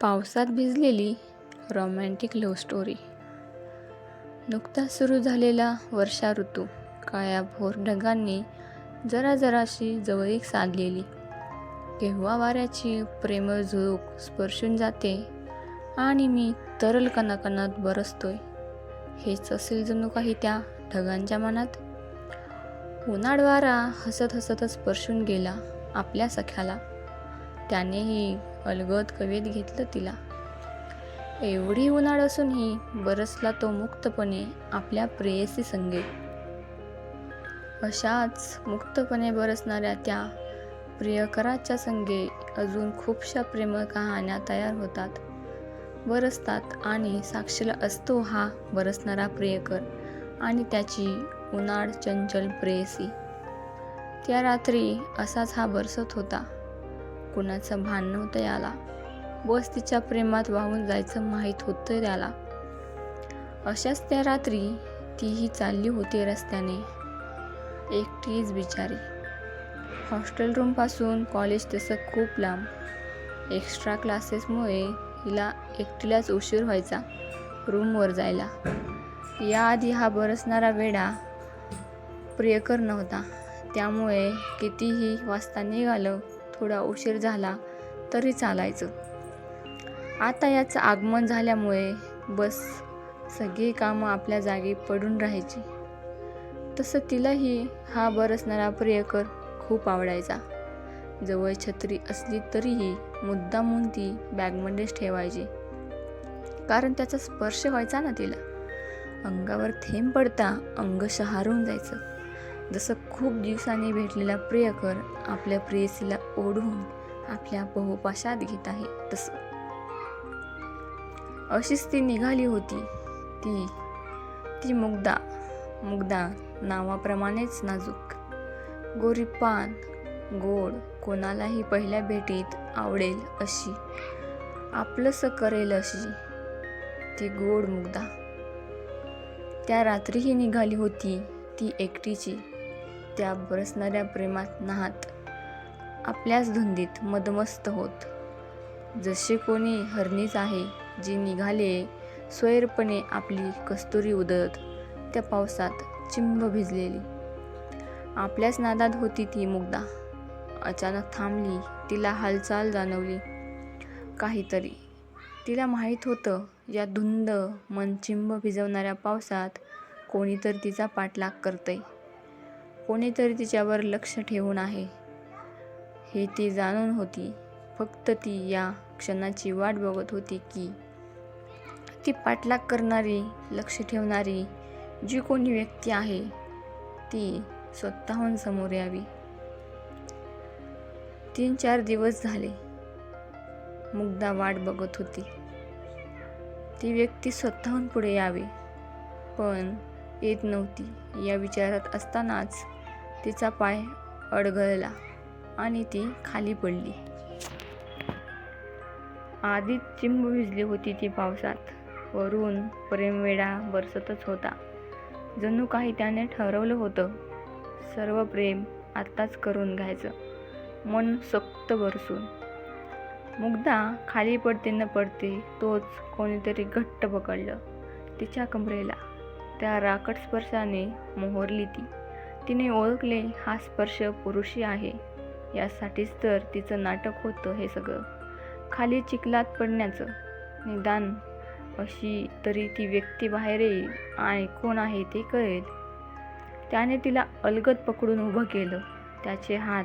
पावसात भिजलेली romantic love story नुकताच सुरू झालेला वर्षा ऋतू काळ्या भोर ढगांनी जरा जराशी जवळीक साधलेली. केव्हा वाऱ्याची प्रेमळ झुळूक स्पर्शून जाते आणि मी तरल कणाकणात बरसतोय. हेच असेल जणू काही त्या ढगांच्या मनात. उन्हाळ वारा हसत हसतच स्पर्शून गेला आपल्या सख्याला. त्यानेही अलगद कवेत घेतलं तिला. एवढी उन्हाळ असूनही बरसला तो मुक्तपणे आपल्या प्रेयसी संगे अशाच मुक्तपणे बरसणाऱ्या त्या प्रियकराच्या संगे अजून खूपशा प्रेम कहाण्या तयार होतात. बरसतात आणि साक्षीला असतो हा बरसणारा प्रियकर आणि त्याची उन्हाळ चंचल प्रेयसी. त्या रात्री असाच हा बरसत होता. कुणाचं भान नव्हतं याला. बस तिच्या प्रेमात वाहून जायचं माहीत होतं त्याला. अशाच त्या रात्री तीही चालली होती रस्त्याने. एकटीच बिचारी. हॉस्टेल रूमपासून कॉलेज तसं खूप लांब. एक्स्ट्रा क्लासेसमुळे हिला एकटीलाच उशीर व्हायचा रूमवर जायला. याआधी हा बरसणारा वेडा प्रियकर नव्हता. त्यामुळे कितीही वाजता निघालं थोडा उशीर झाला तरी चालायचं. आता याचं आगमन झाल्यामुळे बस सगळी कामं आपल्या जागी पडून राहायची. तसं तिलाही हा बरसणारा प्रियकर खूप आवडायचा. जवळ छत्री असली तरीही मुद्दामून ती बॅगमध्येच ठेवायची. कारण त्याचा स्पर्श व्हायचा ना तिला. अंगावर थेंब पडता अंग शहारून जायचं. जसं खूप दिवसांनी भेटलेला प्रियकर आपल्या प्रेयसीला ओढून आपल्या बहुपाशात घेत आहे तसं. अशीच ती निघाली होती. ती ती मुग्धा मुग्धा नावाप्रमाणेच नाजूक. गोरीपान गोड कोणालाही पहिल्या भेटीत आवडेल अशी आपलंसं करेल अशी ती गोड मुग्धा. त्या रात्रीही निघाली होती ती एकटीची. त्या बरसणाऱ्या प्रेमात नाहात आपल्याच धुंदीत मदमस्त होत. जसे कोणी हरणीच आहे जी निघाले स्वैरपणे आपली कस्तुरी उदळत त्या पावसात चिंब भिजलेली. आपल्याच नादात होती ती मुग्धा. अचानक थांबली तिला हालचाल जाणवली. काहीतरी. तिला माहीत होतं या धुंद मन चिंब भिजवणाऱ्या पावसात कोणीतरी तिचा पाठलाग करतंय. कोणीतरी तिच्यावर लक्ष ठेवून आहे. हे ती जाणून होती. फक्त ती या क्षणाची वाट बघत होती की ती पाठलाग करणारी लक्ष ठेवणारी जी कोणी व्यक्ती आहे ती स्वतःहून समोर यावी. तीन चार दिवस झाले. मुग्धा वाट बघत होती. ती व्यक्ती स्वतःहून पुढे यावी पण येत नव्हती. या विचारात असतानाच तिचा पाय अडगळला आणि ती खाली पडली. आधीच चिंब भिजली होती ती पावसात. वरून प्रेमवेडा बरसतच होता. जणू काही त्याने ठरवलं होतं. सर्व प्रेम आत्ताच करून घ्यायचं. मन सक्त बरसून. मुग्धा खाली पडते न पडते तोच कोणीतरी घट्ट पकडलं. तिच्या कमरेला. त्या राकट स्पर्शाने मोहरली ती. तिने ओळखले हा स्पर्श पुरुषी आहे. यासाठीच तर तिचं नाटक होतं हे सगळं. खाली चिखलात पडण्याचं. निदान अशी तरी ती व्यक्ती बाहेर येईल आणि कोण आहे ते कळेल. त्याने तिला अलगद पकडून उभं केलं. त्याचे हात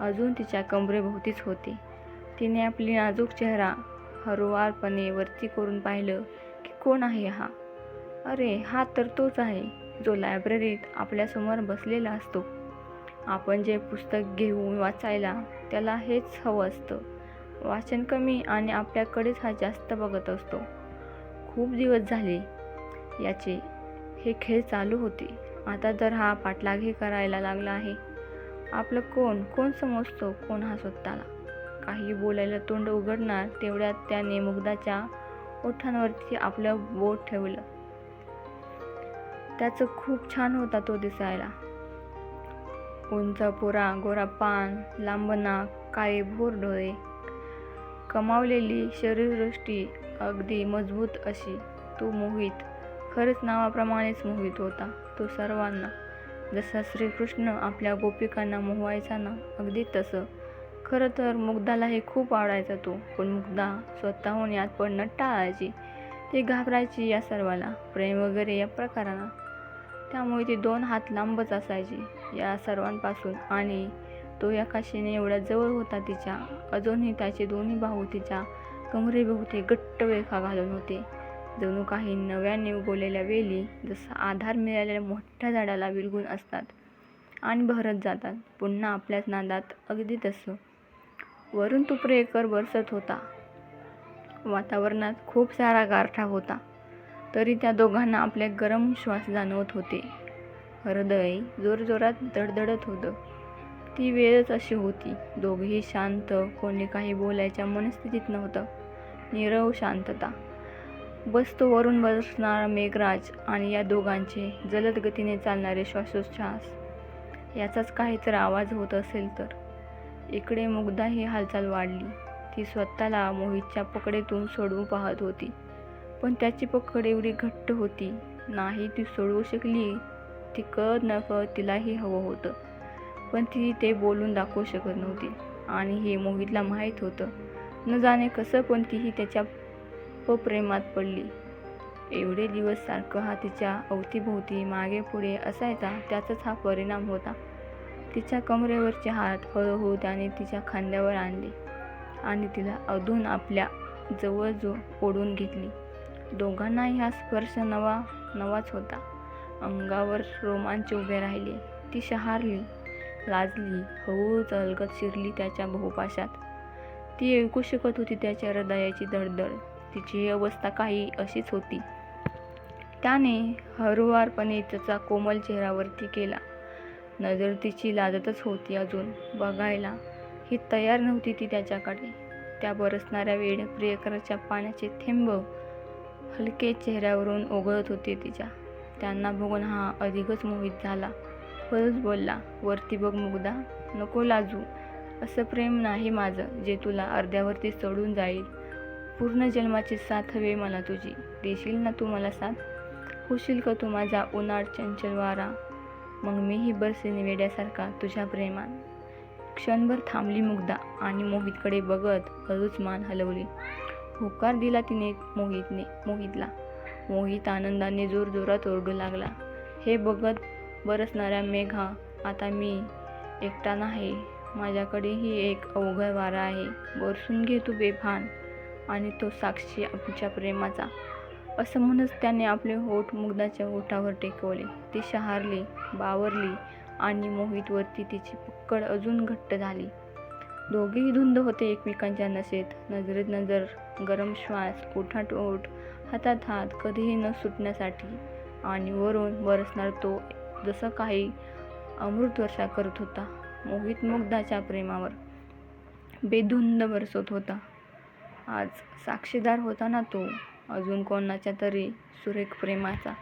अजून तिच्या कमरेभोवतीच होते. तिने आपली नाजूक चेहरा हळुवारपणे वरती करून पाहिलं की कोण आहे हा? अरे हा तर तोच आहे. जो लायब्ररीत आपल्यासमोर बसलेला असतो. आपण जे पुस्तक घेऊन वाचायला त्याला हेच हवं असतं. वाचन कमी आणि आपल्याकडेच हा जास्त बघत असतो. खूप दिवस झाले याचे हे खेळ चालू होते. आता तर हा पाठलागही करायला लागला आहे. आपलं कोण कोण समजतो कोण हा स्वतःला? काही बोलायला तोंड उघडणार तेवढ्यात त्याने मुग्धाच्या ओठांवरती आपलं बोट ठेवलं. त्याचं खूप छान होता तो दिसायला. उंच पुरा गोरा पान लांब नाक काळे भोर डोळे. कमावलेली शरीरदृष्टी अगदी मजबूत अशी. तो मोहित खरंच नावाप्रमाणेच मोहित होता तो सर्वांना. जसा श्रीकृष्ण आपल्या गोपिकांना मोहवायचा ना अगदी तसं. खरं तर मुग्धालाही खूप आवडायचा तो पण मुग्धा स्वतःहून यात पडणं टाळायची ती घाबरायची या सर्वाला प्रेम वगैरे या प्रकारांना. त्यामुळे ती दोन हात लांबच असायची या सर्वांपासून. आणि तो या काशीने एवढ्या जवळ होता तिच्या. अजूनही त्याचे दोन्ही भाऊ तिच्या कमरेभोवती घट्ट वेखा घालून होते. जणू काही नव्याने उगवलेल्या वेली जसा आधार मिळालेल्या मोठ्या झाडाला विलगून असतात आणि भरत जातात. पुन्हा आपल्याच नादात अगदी तसं. वरून तुपरेकर बरसत होता. वातावरणात खूप सारा गारठा होता. तरी त्या दोघांना आपले गरम श्वास जाणवत होते. हृदय जोरजोरात धडधडत होतं. ती वेळच अशी होती. दोघेही शांत कोणी काही बोलायच्या मनस्थितीत नव्हतं. निरव शांतता. बसतो वरून बसणारा मेघराज आणि या दोघांचे जलद गतीने चालणारे श्वासोच्छ्वास. याचाच काहीतरी आवाज होत असेल तर. इकडे मुग्धा ही हालचाल वाढली. ती स्वतःला मोहितच्या पकडेतून सोडवू पाहत होती. पण त्याची पकड एवढी घट्ट होती. नाही ती सोडवू शकली. ती कळत न कळत तिलाही हवं होतं. पण ती ते बोलून दाखवू शकत नव्हती. आणि हे मोहितला माहीत होतं. न जाणे कसं पण तीही त्याच्या प्रेमात पडली. एवढे दिवस सारखं हा तिच्या अवतीभोवती मागे पुढे असायचा त्याचाच हा परिणाम होता. तिच्या कमरेवरचे हात हळूहळू त्याने तिच्या खांद्यावर आणले आणि तिला अधून आपल्या जवळ जो ओढून घेतली. दोघांनाही हा स्पर्श नवा नवाच होता. अंगावर रोमांच उभे राहिले. ती शहारली लाजली हळूच अलगत शिरली त्याच्या बहुपाशात. ती ऐकू शकत होती त्याच्या हृदयाची धडधड तिची ही अवस्था काही अशीच होती. त्याने हरुवारपणे त्याचा कोमल चेहऱ्यावरती केला. नजर तिची लाजतच होती अजून. बघायला ही तयार नव्हती ती त्याच्याकडे. त्या बरसणाऱ्या वेळ प्रियकराच्या पाण्याचे थेंब हलके चेहऱ्यावरून ओघळत होते तिच्या. त्यांना बघून हा अधिकच मोहित झाला. हळूच बोलला वरती बघ मुग्धा नको लाजू. असं प्रेम नाही माझं जे तुला अर्ध्यावरती सोडून जाईल. पूर्ण जन्माची साथ हवे मला तुझी. देशील ना तू मला साथ? होशील का तू माझा उन्हाळ चंचल वारा? मग मीही बरसे निवेड्यासारखा तुझ्या प्रेमान क्षणभर थांबली मुग्धा आणि मोहितकडे बघत हळूच मान हलवली. होकार दिला तिने मोहितने मोहितला. मोहित आनंदाने जोरजोरात ओरडू लागला. हे बघत बरसणाऱ्या मेघा आता मी एकटा नाही. माझ्याकडेही एक अवघड वारा आहे. बरसून घे तू बेभान आणि तो साक्षी आमच्या प्रेमाचा. असं म्हणत त्याने आपले होठ मुग्धाच्या ओठावर टेकवले. ती शहारली बावरली आणि मोहितवरती तिची पक्कड अजून घट्ट झाली. दोघेही धुंद होते एकमेकांच्या नशेत. नजरेत नजर गरम श्वास ओठात ओठ हातात हात कधीही न सुटण्यासाठी आणि वरून बरसणार तो जसं काही अमृत वर्षा करत होता मोहित मुग्धाच्या प्रेमावर बेधुंद बरसत होता. आज साक्षीदार होता ना तो अजून कोणाच्या तरी सुरेख प्रेमाचा